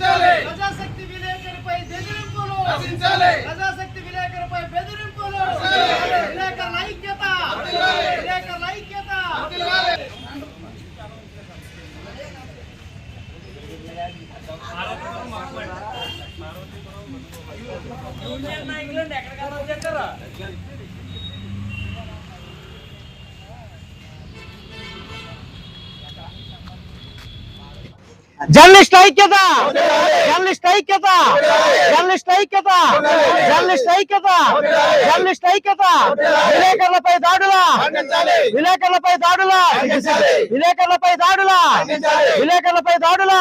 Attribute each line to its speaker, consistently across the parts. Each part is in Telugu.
Speaker 1: నశించాలి ప్రజాశక్తి విలేకరుపై బెదిరింపులు. నశించాలి ప్రజాశక్తి విలేకరుపై బెదిరింపులు. విలేకరుల ఐక్యత. విలేకరుల ఐక్యత.
Speaker 2: యూనియన్ నాయకులు ఎక్కడ కలవచ్చారా జర్నలిస్ట్ ఐక్యత! జర్నలిస్ట్ ఐక్యత! జర్నలిస్ట్ ఐక్యత! జర్నలిస్ట్ ఐక్యత! జర్నలిస్ట్ ఐక్యత! విలేకరులపై దాడుల! విలేకరులపై దాడుల! విలేకరులపై దాడుల! విలేకరులపై దాడుల!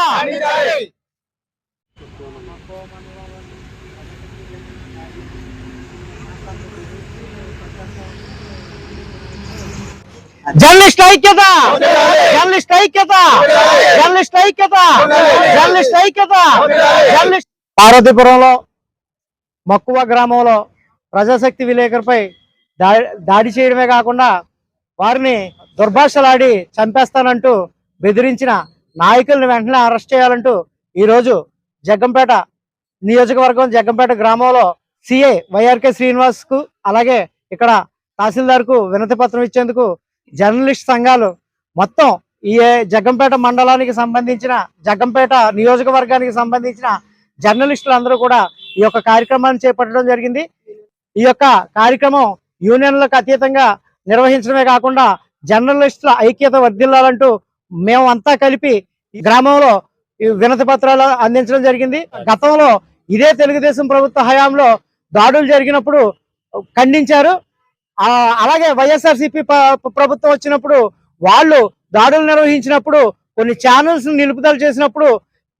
Speaker 2: జర్నలిస్ట్ ఐక్యత! జర్నలిస్ట్ ఐక్యత! జర్నలిస్ట్ ఐక్యత! జర్నలిస్ట్ ఐక్యత! జర్నలిస్ట్ పార్వతీపురంలో మక్కువ గ్రామంలో ప్రజాశక్తి విలేకరుపై దాడి దాడి చేయడమే కాకుండా వారిని దుర్భాషలాడి చంపేస్తానంటూ బెదిరించిన నాయకుల్ని వెంటనే అరెస్ట్ చేయాలంటూ ఈరోజు జగ్గంపేట నియోజకవర్గం జగ్గంపేట గ్రామంలో సిఐ వైఆర్కే శ్రీనివాస్కు అలాగే ఇక్కడ తహసీల్దార్కు వినతి పత్రం ఇచ్చేందుకు జర్నలిస్ట్ సంఘాలు మొత్తం ఈ జగ్గంపేట మండలానికి సంబంధించిన జగ్గంపేట నియోజకవర్గానికి సంబంధించిన జర్నలిస్టులు అందరూ కూడా ఈ యొక్క కార్యక్రమాన్ని చేపట్టడం జరిగింది. ఈ యొక్క కార్యక్రమం యూనియన్లకు అతీతంగా నిర్వహించడమే కాకుండా జర్నలిస్టుల ఐక్యత వర్ధిల్లాలంటూ మేమంతా కలిపి ఈ గ్రామంలో ఈ వినతి పత్రాలు అందించడం జరిగింది. గతంలో ఇదే తెలుగుదేశం ప్రభుత్వ హయాంలో దాడులు జరిగినప్పుడు ఖండించారు. అలాగే వైఎస్ఆర్సీపీ ప్రభుత్వం వచ్చినప్పుడు వాళ్ళు దాడులు నిర్వహించినప్పుడు కొన్ని ఛానల్స్ నిలుపుదల చేసినప్పుడు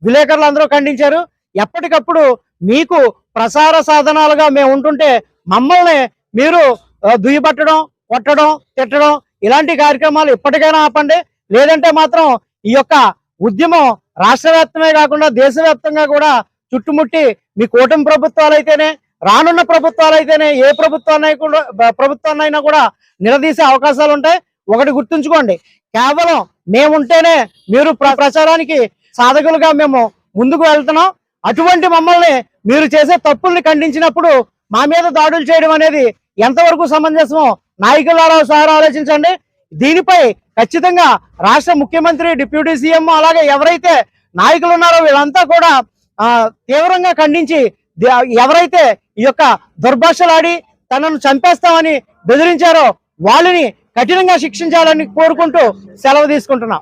Speaker 2: విలేకరులు అందరూ ఖండించారు. ఎప్పటికప్పుడు మీకు ప్రసార సాధనాలుగా మేము ఉంటుంటే మమ్మల్ని మీరు దుయ్యబట్టడం కొట్టడం తిట్టడం ఇలాంటి కార్యక్రమాలు ఇప్పటికైనా ఆపండి. లేదంటే మాత్రం ఈ యొక్క ఉద్యమం రాష్ట్ర వ్యాప్తమే కాకుండా దేశవ్యాప్తంగా కూడా చుట్టుముట్టి మీ కూటమి ప్రభుత్వాలు అయితేనే రానున్న ప్రభుత్వాలు అయితేనే ఏ ప్రభుత్వాన్ని కూడా ప్రభుత్వాన్నైనా కూడా నిలదీసే అవకాశాలు ఉంటాయి ఒకటి గుర్తుంచుకోండి. కేవలం మేముంటేనే మీరు ప్ర- ప్రచారానికి సాధకులుగా మేము ముందుకు వెళ్తున్నాం. అటువంటి మమ్మల్ని మీరు చేసే తప్పుల్ని ఖండించినప్పుడు మా మీద దాడులు చేయడం అనేది ఎంతవరకు సమంజసమో నాయకులారా సార్ ఆలోచించండి. దీనిపై ఖచ్చితంగా రాష్ట్ర ముఖ్యమంత్రి డిప్యూటీ సీఎం అలాగే ఎవరైతే నాయకులు ఉన్నారో వీళ్ళంతా కూడా తీవ్రంగా ఖండించి ఎవరైతే ఈ యొక్క దుర్భాషలాడి తనను చంపేస్తామని బెదిరించారో వాళ్ళని కఠినంగా శిక్షించాలని కోరుకుంటూ సెలవు తీసుకుంటున్నాం.